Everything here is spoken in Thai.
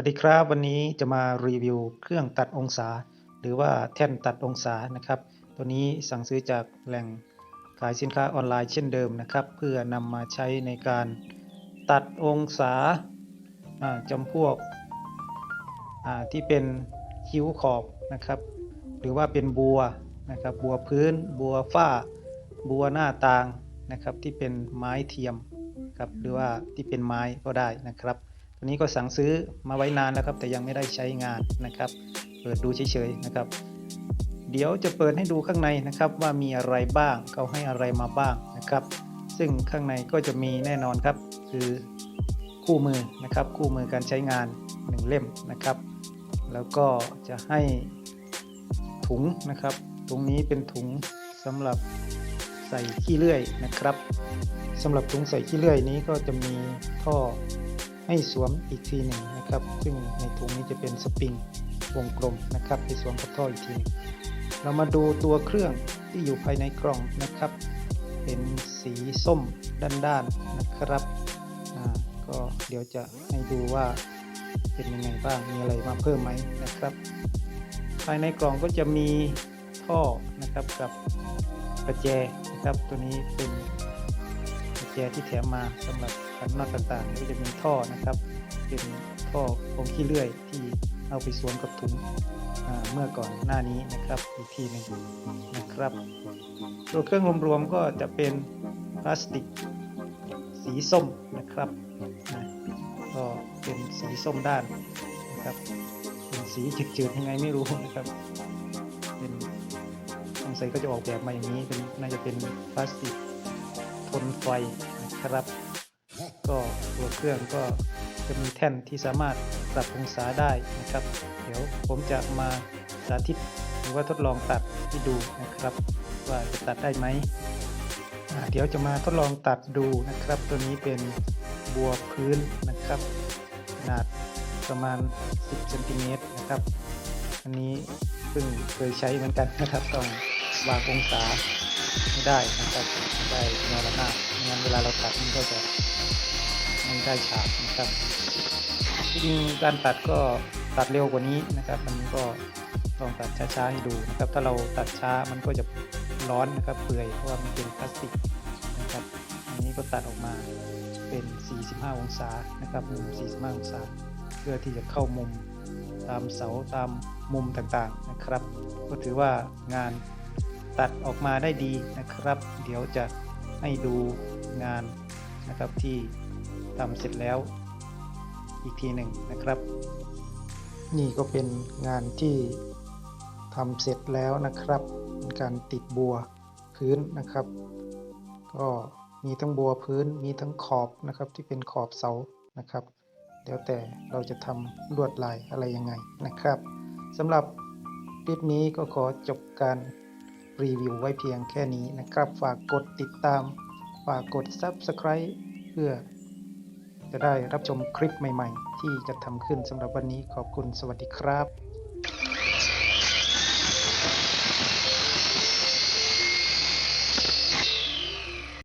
สวัสดีครับ วันนี้จะมารีวิวเครื่องตัดองศา หรือว่าแท่นตัดองศานะครับ ตัวนี้สั่งซื้อจากแหล่งขายสินค้าออนไลน์เช่นเดิมนะครับ เพื่อนำมาใช้ในการตัดองศาจำพวกที่เป็นคิ้วขอบนะครับ หรือว่าเป็นบัวนะครับบัวพื้น บัวฝ้า บัวหน้าต่างนะครับที่เป็นไม้เทียมครับหรือว่าที่เป็นไม้ก็ได้นะครับ ตัวนี้ก็สั่งซื้อมาไว้นานแล้วครับ แต่ยังไม่ได้ใช้งานนะครับ เปิดดูเฉยๆนะครับ เดี๋ยวจะเปิดให้ดูข้างในนะครับว่ามีอะไรบ้างเขาให้อะไรมาบ้างนะครับ ซึ่งข้างในก็จะมีแน่นอนครับ คือคู่มือนะครับ คู่มือการใช้งานหนึ่งเล่มนะครับ แล้วก็จะให้ถุงนะครับถุงนี้เป็นถุงสำหรับใส่ขี้เลื่อยนะครับสำหรับถุงใส่ขี้เลื่อยนี้ก็จะมีท่อ ให้สวมอีกทีหนึ่งนะครับ ซึ่งในถุงนี้จะเป็นสปริงวงกลมนะครับไปสวมกับท่ออีกที เรามาดูตัวเครื่องที่อยู่ภายในกล่องนะครับ เป็นสีส้มด้านๆนะครับอ่าก็เดี๋ยวจะให้ดูว่าเป็นยังไงบ้างมีอะไรมาเพิ่มไหมนะครับ ภายในกล่องก็จะมีท่อนะครับกับประแจนะครับตัวนี้เป็น จที่แถมมาสำหรับขันน็อตต่างๆก็จะมีท่อนะครับ เป็นท่อของขี้เลื่อยที่เอาไปสวมกับถุงเมื่อก่อนหน้านี้นะครับอีกทีหนึ่งนะครับตัวเครื่องรวมๆก็จะเป็นพลาสติกสีส้มนะครับก็เป็นสีส้มด้านนะครับเป็นสีจืดๆยังไงไม่รู้นะครับเป็นสงสัยก็จะออกแบบมาอย่างนี้เป็นน่าจะเป็นพลาสติก ทนไฟนะครับ ก็ตัวเครื่องก็จะมีแท่นที่สามารถปรับองศาได้นะครับ เดี๋ยวผมจะมาสาธิตหรือว่าทดลองตัดให้ดูนะครับ ว่าจะตัดได้ไหมเดี๋ยวจะมาทดลองตัดดูนะครับ ตัวนี้เป็นบัวพื้นนะครับขนาดประมาณ 10เซนติเมตรนะครับ อันนี้เพิ่งเคยใช้เหมือนกันนะครับต้องวางองศา ไม่ได้นะครับไม่ได้แนวระนาบไม่งั้นเวลาเราตัดมันก็จะไม่ได้ฉากนะครับที่จริงการตัดก็ตัดเร็วกว่านี้นะครับอันก็ลองตัดช้าๆให้ดูนะครับ ถ้าเราตัดช้ามันก็จะร้อนนะครับเปื่อยเพราะว่ามันเป็นพลาสติกนะครับอันนี้ก็ตัดออกมาเป็น 45 องศานะครับมุม 45 องศา เพื่อที่จะเข้ามุมตามเสาตามมุมต่างๆนะครับ ก็ถือว่างาน ตัดออกมาได้ดีนะครับ เดี๋ยวจะให้ดูงานนะครับที่ทำเสร็จแล้วอีกทีหนึ่งนะครับ นี่ก็เป็นงานที่ทำเสร็จแล้วนะครับการติดบัวพื้นนะครับ ก็มีทั้งบัวพื้นมีทั้งขอบนะครับที่เป็นขอบเสานะครับแล้วแต่เราจะทำลวดลายอะไรยังไงนะครับสำหรับคลิปนี้ก็ขอจบการ รีวิวไว้เพียงแค่นี้นะครับ ฝากกดติดตาม ฝากกด Subscribe เพื่อ จะได้รับชมคลิปใหม่ ๆ ที่จะทำขึ้นสำหรับวันนี้ขอบคุณสวัสดีครับ